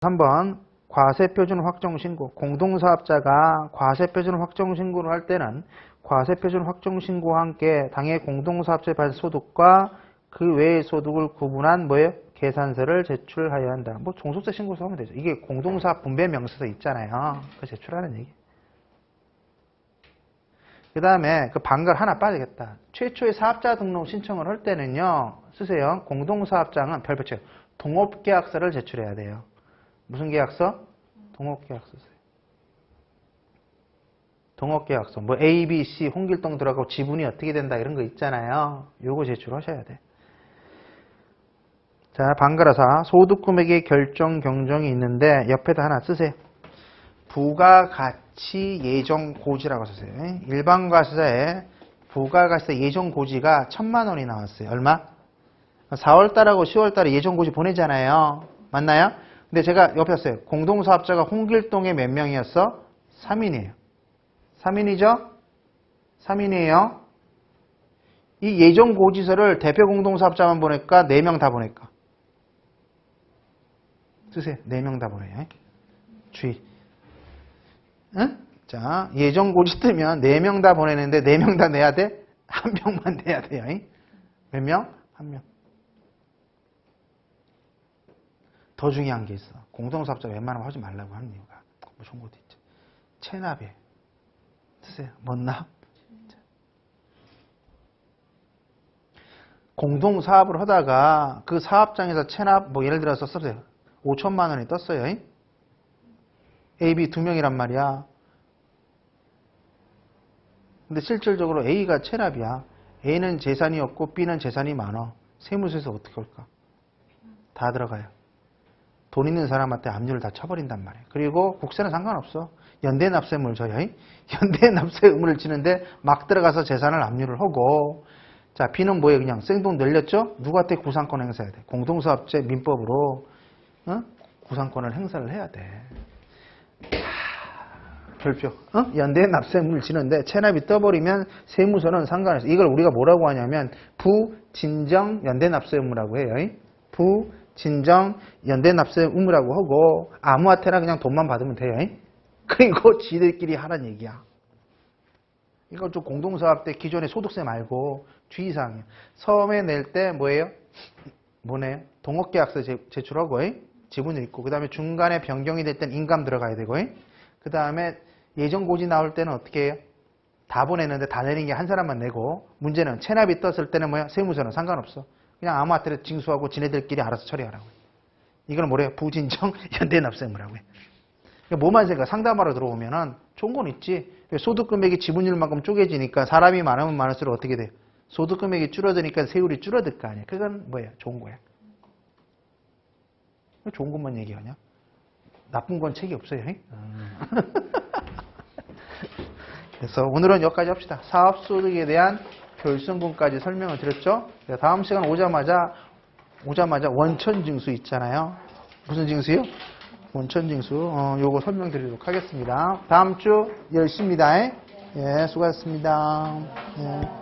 3번 과세표준 확정신고 공동사업자가 과세표준 확정신고를 할 때는 과세표준 확정신고와 함께 당해 공동사업자의 발생 소득과 그 외의 소득을 구분한 뭐예요? 계산서를 제출하여야 한다. 뭐 종속세 신고서 하면 되죠. 이게 공동사업 분배 명세서 있잖아요. 그 제출하는 얘기. 그 다음에 그 방글 하나 빠지겠다. 최초의 사업자 등록 신청을 할 때는요. 쓰세요. 공동사업장은 별표치 동업계약서를 제출해야 돼요. 무슨 계약서? 동업계약서 써요. 동업계약서. 뭐 A, B, C, 홍길동 들어가고 지분이 어떻게 된다 이런 거 있잖아요. 요거 제출하셔야 돼. 자, 방글어사 소득 금액의 결정 경정이 있는데 옆에다 하나 쓰세요. 부가가치 예정 고지라고 쓰세요. 일반 과세자에 부가가치 예정 고지가 천만 원이 나왔어요. 얼마? 4월 달하고 10월 달에 예정 고지 보내잖아요. 맞나요? 근데 제가 옆에 썼어요. 공동사업자가 홍길동에 몇 명이었어? 3인이에요. 3인이죠? 3인이에요. 이 예정 고지서를 대표 공동사업자만 보낼까? 4명 다 보낼까? 쓰세요. 4명 다 보내요. 주의. 응? 자, 예정 고지 뜨면 4명 다 보내는데 4명 다 내야 돼? 한 명만 내야 돼요. 몇 명? 한 명. 더 중요한 게 있어. 공동사업자 웬만하면 하지 말라고 하는 이유가 뭐 좋은 것도 있죠. 체납에 쓰세요. 뭔 납? 공동 사업을 하다가 그 사업장에서 체납 뭐 예를 들어서 써세요. 5천만 원이 떴어요. A, B 두 명이란 말이야. 근데 실질적으로 A가 체납이야. A는 재산이 없고 B는 재산이 많아. 세무서에서 어떻게 할까? 다 들어가요. 돈 있는 사람한테 압류를 다 쳐버린단 말이에요. 그리고 국세는 상관없어. 연대 납세물 줘요. 연대 납세 의무를 지는데 막 들어가서 재산을 압류를 하고 자 B는 뭐예요? 그냥 생돈 늘렸죠? 누구한테 구상권 행사해야 돼? 공동사업체 민법으로 어? 구상권을 행사를 해야 돼. 하, 별표. 어? 연대 납세물 지는데 체납이 떠버리면 세무서는 상관없어. 이걸 우리가 뭐라고 하냐면 부진정 연대 납세 의무라고 해요. 부 연대 납세 의무라고 하고 아무한테나 그냥 돈만 받으면 돼요. 그리고 지들끼리 하란 얘기야. 이거 좀 공동사업 때 기존의 소득세 말고 주의사항이에요. 처음에 낼 때 뭐예요? 뭐네요? 동업계약서 제- 제출하고 지분이 있고 그 다음에 중간에 변경이 될 땐 인감 들어가야 되고 그 다음에 예정 고지 나올 때는 어떻게 해요? 다 보내는데 다 내는 게한 사람만 내고 문제는 체납이 떴을 때는 뭐야? 세무서는 상관없어. 그냥 아무한테나 징수하고 지네들끼리 알아서 처리하라고. 이걸 뭐래요? 부진정 연대납세무라고 해. 그러니까 뭐만 생각 상담하러 들어오면은 좋은 건 있지. 소득 금액이 지분율만큼 쪼개지니까 사람이 많으면 많을수록 어떻게 돼? 소득 금액이 줄어드니까 세율이 줄어들 거 아니야. 그건 뭐야? 좋은 거야. 왜 좋은 것만 얘기하냐? 나쁜 건 책이 없어요. 음. 그래서 오늘은 여기까지 합시다. 사업 소득에 대한 결승분까지 설명을 드렸죠. 다음 시간 오자마자 오자마자 원천 징수 있잖아요. 무슨 징수요? 원천 징수. 어, 요거 설명드리도록 하겠습니다. 다음 주 10시입니다. 예, 수고하셨습니다. 예.